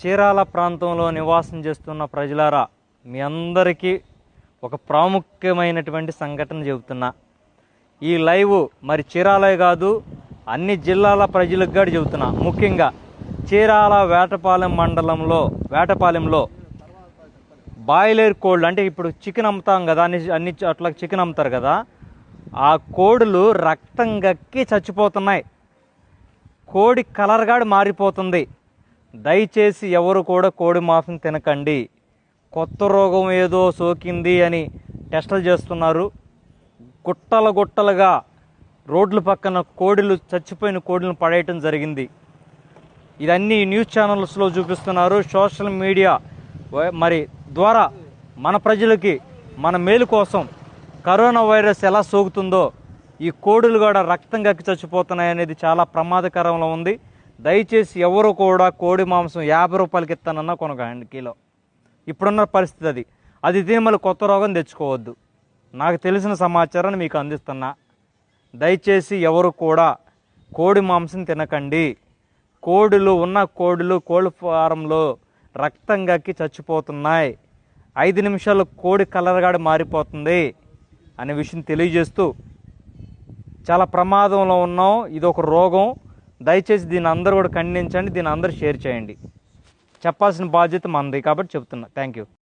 చీరాల ప్రాంతంలో నివాసం చేస్తున్న ప్రజలారా మీ అందరికీ ఒక ప్రాముఖ్యమైనటువంటి సంఘటన చెబుతున్నా. ఈ లైవ్ మరి చీరాలే కాదు అన్ని జిల్లాల ప్రజలకు కూడా చెబుతున్నా. ముఖ్యంగా చీరాల వేటపాలెం మండలంలో వేటపాలెంలో బాయిలర్ కోళ్ళు అంటే ఇప్పుడు చికెన్ అమ్ముతాం కదా అన్ని అన్ని చోట్లకి చికెన్ అమ్ముతారు కదా ఆ కోడులు రక్తం గక్కి చచ్చిపోతున్నాయి. కోడి కలర్గాడి మారిపోతుంది. దయచేసి ఎవరు కూడా కోడి మాంసం తినకండి. కొత్త రోగం ఏదో సోకింది అని టెస్టులు చేస్తున్నారు. గుట్టల గుట్టలుగా రోడ్ల పక్కన కోడిలు చచ్చిపోయిన కోడిలను పడేయటం జరిగింది. ఇదన్నీ న్యూస్ ఛానల్స్లో చూపిస్తున్నారు. సోషల్ మీడియా మరి ద్వారా మన ప్రజలకి మన మేలు కోసం కరోనా వైరస్ ఎలా సోకుతుందో ఈ కోడులు కూడా రక్తం గక్కి చచ్చిపోతున్నాయి అనేది చాలా ప్రమాదకరంలో ఉంది. దయచేసి ఎవరు కూడా కోడి మాంసం యాభై రూపాయలకి ఇస్తానన్నా కొనకండి కిలో. ఇప్పుడున్న పరిస్థితి అది. అది తిని మళ్ళీ కొత్త రోగం తెచ్చుకోవద్దు. నాకు తెలిసిన సమాచారాన్ని మీకు అందిస్తున్నా. దయచేసి ఎవరు కూడా కోడి మాంసం తినకండి. కోడులు ఉన్న కోడులు కోళ్ళ ఫారంలో రక్తం గక్కి చచ్చిపోతున్నాయి. ఐదు నిమిషాలు కోడి కలర్గాడి మారిపోతుంది అనే విషయం తెలియజేస్తూ చాలా ప్రమాదంలో ఉన్నాం. ఇది ఒక రోగం. దయచేసి దీని అందరూ కూడా ఖండించండి దీని అందరూ షేర్ చేయండి. చెప్పాల్సిన బాధ్యత మనది కాబట్టి చెప్తున్నా. Thank you